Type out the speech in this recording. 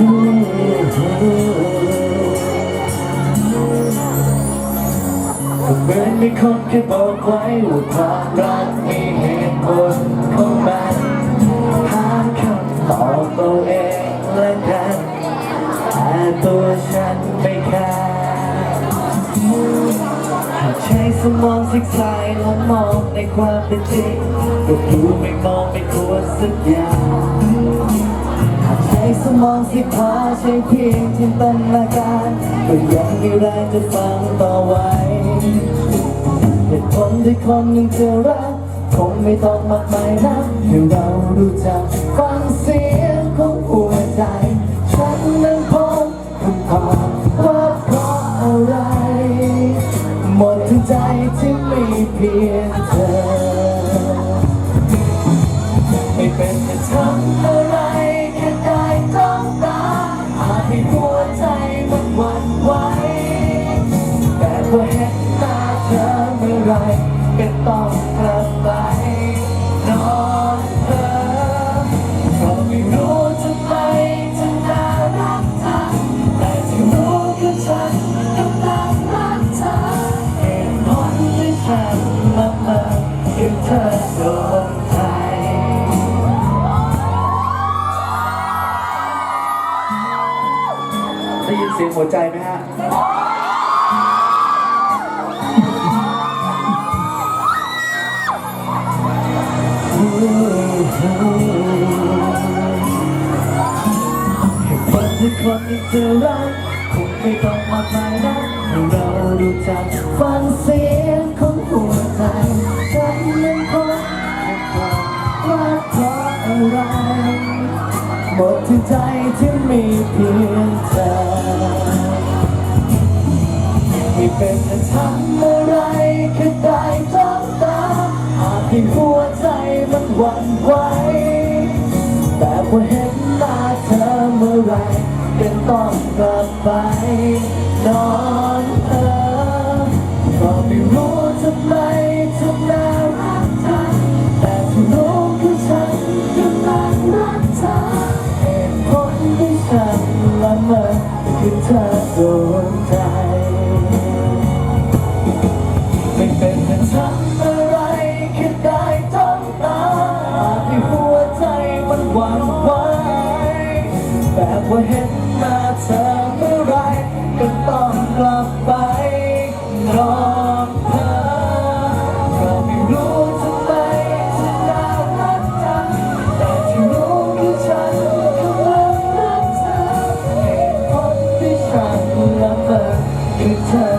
เหมือนมีคนเคยบอกไว้ว่าความรักมีเหตุผลของมันหาคำตอบตัวเองและกันแต่ตัวฉันไม่แค่าหากใช้สมองซิกซายแล้วมองในความเป็นจริงก็ดูไม่มองไม่ควรสักอย่าง หากใช้สมองสิขวาใช้เพียงจินตนาการก็ยังมีแรงจะฟังต่อไว้เหตุผลที่คนหนึ่งจะรักคงไม่ต้องมากมายนะให้เรารู้จักฟังเสียงของหัวใจ ฉันนั้นพบคำตอบว่าเพราะอะไร หมดทั้งใจที่มีเพียงเธอ ไรก็ต้องกลับไปนอนเธอเพราะไม่รู้ทำไมถึงน่ารักเธอแต่ที่รู้คือฉันกำลังรักเธอเหตุผลที่ฉันละเมอคือเธอโดนใจได้ยินเสียงหัวใจไหมฮะ คนที่เธอรักคงไม่ต้องมากมายนะให้เรารู้จักฟังเสียงของหัวใจฉันนั้นคงจะบอกว่าเพราะอะไรหมดที่ใจที่มีเพียงเธอไม่เป็นจะทำอะไรแค่ได้จ้องตาอาจให้หัวใจมันหวั่นไหวแต่พอเห็น เมื่อไรเป็นต้องกลับไป นอนเธอก็ไม่รู้ทำไมถึงน่ารักเธอแต่ที่รู้คือฉันกำลังรักเธอเหตุผลที่ฉันละเมอคือเธอโดนใจ แต่พอเห็นหน้าเธอเมื่อไรก็ต้องกลับไปรอนเธอก็ไม่รู้ทำไมถึงน่ารักจังแต่ที่รู้คือฉันกำลังรักเธอเหตุผลที่ฉันละเมอคือเธอ